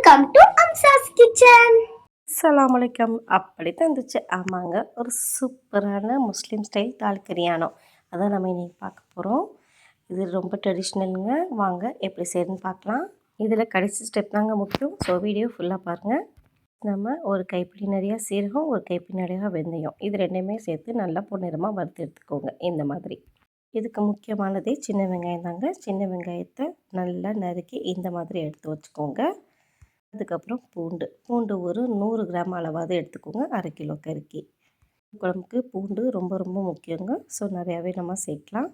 Welcome to அம்சாஸ் kitchen அஸ்லாம் வலைக்கம் அப்படி தான் இருந்துச்சு. ஆமாங்க ஒரு சூப்பரான முஸ்லீம் ஸ்டைல் தால் கரியானோ அதான் நம்ம இன்றைக்கி பார்க்க போகிறோம் இது ரொம்ப ட்ரெடிஷ்னலுங்க வாங்க எப்படி செய்யணும்னு பார்க்கலாம். இதில் கடைசி ஸ்டெப் தாங்க முக்கியம். ஸோ வீடியோ ஃபுல்லாக பாருங்கள் நம்ம ஒரு கைப்பிடி நிறையா சீரகம் ஒரு கைப்பிடி நிறையா வெந்தயம். இது ரெண்டுமே சேர்த்து நல்லா பொன்னிறமாக வறுத்து எடுத்துக்கோங்க. இந்த மாதிரி. இதுக்கு முக்கியமானதே சின்ன வெங்காயம் தாங்க. சின்ன வெங்காயத்தை நல்லா நறுக்கி இந்த மாதிரி எடுத்து வச்சுக்கோங்க. அதுக்கப்புறம் பூண்டு. பூண்டு ஒரு நூறு கிராம் அளவாவது எடுத்துக்கோங்க. அரை கிலோ கறிக்கு குழம்புக்கு பூண்டு ரொம்ப ரொம்ப முக்கியங்க. ஸோ நிறையாவே நம்ம சேர்க்கலாம்.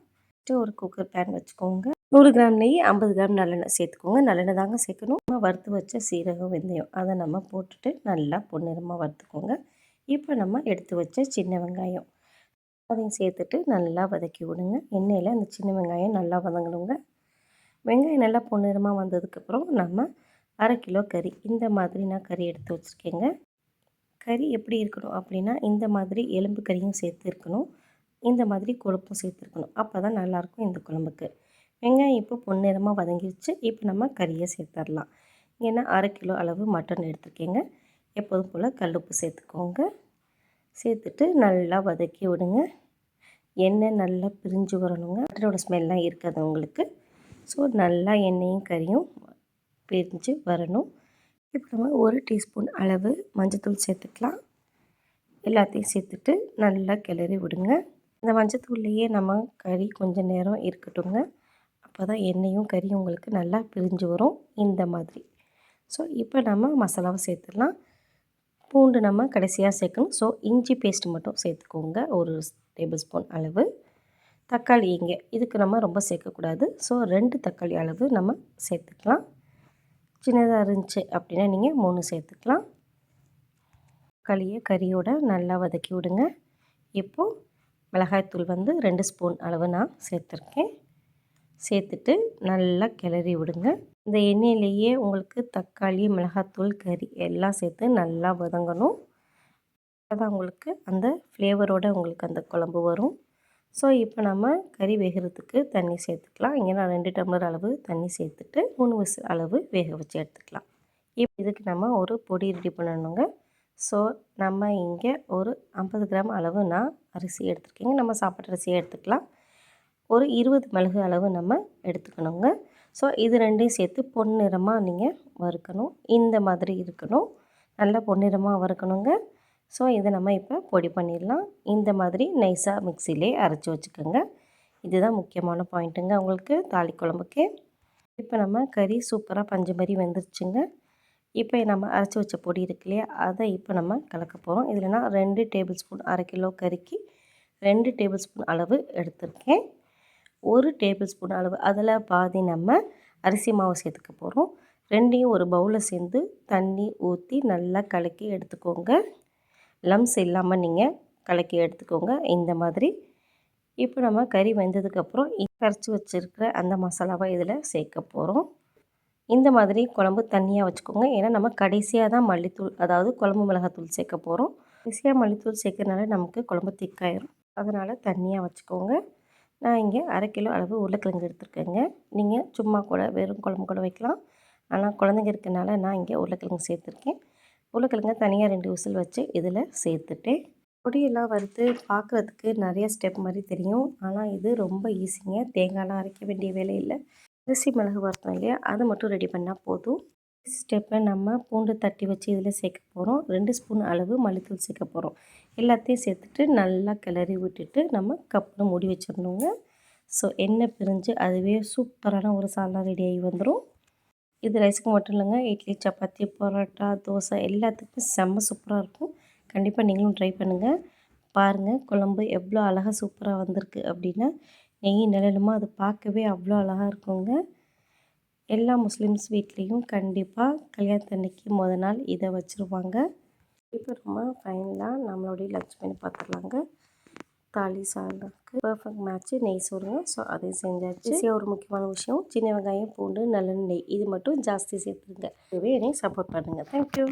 ஒரு குக்கர் பேன் வச்சுக்கோங்க. நூறு கிராம் நெய் ஐம்பது கிராம் நல்லெண்ணெய் சேர்த்துக்கோங்க. நல்லெண்ணெய் தாங்க சேர்க்கணும். நம்ம வறுத்து வச்ச சீரகம் வெந்தயம் அதை நம்ம போட்டுட்டு நல்லா பொன்னிறமாக வறுத்துக்கோங்க. இப்போ நம்ம எடுத்து வச்ச சின்ன வெங்காயம். அதையும் சேர்த்துட்டு நல்லா வதக்கி விடுங்க. எண்ணெயில் அந்த சின்ன வெங்காயம் நல்லா வதங்கணுங்க. வெங்காயம் நல்லா பொன்னிறமாக வந்ததுக்கப்புறம் நம்ம அரை கிலோ கறி. இந்த மாதிரி நான் கறி எடுத்து வச்சுருக்கேங்க. கறி எப்படி இருக்கணும் அப்படின்னா இந்த மாதிரி எலும்பு கறியும் சேர்த்து இருக்கணும். இந்த மாதிரி கொழுப்பும் சேர்த்துருக்கணும் அப்போ தான் நல்லாயிருக்கும் இந்த குழம்புக்கு. வெங்காயம் இப்போ பொன்னிறமாக வதங்கிடுச்சு இப்போ நம்ம கறியை சேர்த்துடலாம். ஏன்னா அரை கிலோ அளவு மட்டன் எடுத்துருக்கேங்க. எப்போதும் போல் கல்லுப்பு சேர்த்துக்கோங்க. சேர்த்துட்டு நல்லா வதக்கி விடுங்க. எண்ணெய் நல்லா பிரிஞ்சு வரணுங்க. மட்டனோட ஸ்மெல்லாம் இருக்காது உங்களுக்கு. ஸோ நல்லா எண்ணெயும் கறியும் பிரிஞ்சு வரணும். இப்போ நம்ம ஒரு டீஸ்பூன் அளவு மஞ்சத்தூள் சேர்த்துக்கலாம். எல்லாத்தையும் சேர்த்துட்டு நல்லா கிளறி விடுங்க. இந்த மஞ்சத்தூள்லேயே நம்ம கறி கொஞ்சம் நேரம் இருக்கட்டுங்க அப்போ தான் எண்ணெயும் கறியும் உங்களுக்கு நல்லா பிரிஞ்சு வரும். இந்த மாதிரி. ஸோ இப்போ நம்ம மசாலாவை சேர்த்துடலாம். பூண்டு நம்ம கடைசியாக சேர்க்கணும். ஸோ இஞ்சி பேஸ்ட் மட்டும் சேர்த்துக்கோங்க. ஒரு டேபிள் ஸ்பூன் அளவு. தக்காளி இங்கே இதுக்கு நம்ம ரொம்ப சேர்க்கக்கூடாது. ஸோ ரெண்டு தக்காளி அளவு நம்ம சேர்த்துக்கலாம். சின்னதாக இருந்துச்சு அப்படின்னா நீங்கள் மூணு சேர்த்துக்கலாம். களியை கறியோட நல்லா வதக்கி விடுங்க. இப்போது மிளகாய்த்தூள் வந்து ரெண்டு ஸ்பூன் அளவு நான் சேர்த்துருக்கேன். சேர்த்துட்டு நல்லா கிளறி விடுங்க. இந்த எண்ணெயிலேயே உங்களுக்கு தக்காளி மிளகாத்தூள் கறி எல்லாம் சேர்த்து நல்லா வதங்கணும். அதான் உங்களுக்கு அந்த ஃப்ளேவரோடு உங்களுக்கு அந்த குழம்பு வரும். ஸோ இப்போ நம்ம கறி வேகிறதுக்கு தண்ணி சேர்த்துக்கலாம். இங்கே நான் ரெண்டு டம்ளர் அளவு தண்ணி சேர்த்துட்டு மூணு விசில் அளவு வேக வச்சு எடுத்துக்கலாம். இப்போ இதுக்கு நம்ம ஒரு பொடி ரெடி பண்ணணுங்க. ஸோ நம்ம இங்கே ஒரு ஐம்பது கிராம் அளவு நான் அரிசி எடுத்துருக்கேங்க. நம்ம சாப்பாட்டு அரிசியை எடுத்துக்கலாம். ஒரு இருபது மிளகு அளவு நம்ம எடுத்துக்கணுங்க. ஸோ இது ரெண்டையும் சேர்த்து பொன்னிறமாக நீங்கள் வறுக்கணும். இந்த மாதிரி இருக்கணும். நல்லா பொன்னிறமாக வறுக்கணுங்க. ஸோ இதை நம்ம இப்போ பொடி பண்ணிடலாம். இந்த மாதிரி நைஸாக மிக்சிலே அரைச்சி வச்சுக்கோங்க. இதுதான் முக்கியமான பாயிண்ட்டுங்க உங்களுக்கு தாலி குழம்புக்கு. இப்போ நம்ம கறி சூப்பராக பஞ்சு மாதிரி வெந்துருச்சுங்க. இப்போ நம்ம அரைச்சி வச்ச பொடி இருக்கு இல்லையா அதை இப்போ நம்ம கலக்க போகிறோம் இதில்னா ரெண்டு டேபிள் ஸ்பூன் அரை கிலோ கறிக்கு ரெண்டு டேபிள் ஸ்பூன் அளவு எடுத்திருக்கேன். ஒரு டேபிள் ஸ்பூன் அளவு அதில் பாதி நம்ம அரிசி மாவு சேர்த்துக்க போகிறோம் ரெண்டையும் ஒரு பவுலில் சேர்ந்து தண்ணி ஊற்றி நல்லா கலக்கி எடுத்துக்கோங்க. லம்ஸ் இல்லாமல் நீங்கள் கலக்கி எடுத்துக்கோங்க. இந்த மாதிரி. இப்போ நம்ம கறி வெந்ததுக்கப்புறம் கரைச்சி வச்சுருக்கிற அந்த மசாலாவை இதில் சேர்க்க போகிறோம் இந்த மாதிரி குழம்பு தண்ணியாக வச்சுக்கோங்க. ஏன்னா நம்ம கடைசியாக தான் மல்லித்தூள் அதாவது குழம்பு மிளகாத்தூள் சேர்க்க போகிறோம் கடைசியாக மல்லித்தூள் சேர்க்கறதுனால நமக்கு குழம்பு திக்காயிரும். அதனால் தண்ணியாக வச்சுக்கோங்க. நான் இங்கே அரை கிலோ அளவு உருளைக்கிழங்கு எடுத்துருக்கேங்க. நீங்கள் சும்மா கூட வெறும் குழம்பு கூட வைக்கலாம். ஆனால் குழந்தைங்க இருக்கனால நான் இங்கே உருளைக்கிழங்கு சேர்த்துருக்கேன். உருளைக்கிழங்க தனியாக ரெண்டு விசில் வச்சு இதில் சேர்த்துட்டேன் பொடியெல்லாம் வறுத்து பார்க்குறதுக்கு நிறைய ஸ்டெப் மாதிரி தெரியும். ஆனால் இது ரொம்ப ஈஸிங்க. தேங்காய்லாம் அரைக்க வேண்டிய வேலை இல்லை. அரிசி மிளகு வறுத்தோம் இல்லையா? அதை மட்டும் ரெடி பண்ணால் போதும். ஸ்டெப்பில் நம்ம பூண்டு தட்டி வச்சு இதில் சேர்க்க போகிறோம் ரெண்டு ஸ்பூன் அளவு மல்லித்தூள் சேர்க்க போகிறோம் எல்லாத்தையும் சேர்த்துட்டு நல்லா கிளறி விட்டுட்டு நம்ம கப்பில் மூடி வச்சிடணுங்க. ஸோ எண்ணெய் பிரிஞ்சு அதுவே சூப்பரான ஒரு சாலா ரெடி ஆகி வந்துடும் இது ரைஸுக்கு மட்டும் இல்லைங்க இட்லி சப்பாத்தி பரோட்டா தோசை எல்லாத்துக்கும் செம்ம சூப்பராக இருக்கும். கண்டிப்பாக நீங்களும் ட்ரை பண்ணுங்கள் பாருங்கள் குழம்பு எவ்வளோ அழகாக சூப்பராக வந்திருக்கு அப்படின்னா. நெய் நிழலுமா அது பார்க்கவே அவ்வளோ அழகாக இருக்குங்க. எல்லா முஸ்லீம்ஸ் வீட்லேயும் கண்டிப்பாக கல்யாணத்தன்னைக்கு முத நாள் இதை வச்சுருவாங்க. இப்போ ரொம்ப ஃபைனலாக நம்மளுடைய லஞ்ச் பண்ணி பார்த்துடலாங்க. தாலி சாதத்துக்கு பர்ஃபெக்ட் மேட்ச்சு நெய் சோறுங்க. ஸோ அதையும் செஞ்சாச்சு. ஒரு முக்கியமான விஷயம் சின்ன வெங்காயம் பூண்டு நல்லெண்ணெய். இது மட்டும் ஜாஸ்தி சேர்த்துருங்க. இதுவே என்னை சப்போர்ட் பண்ணுங்கள் தேங்க்யூ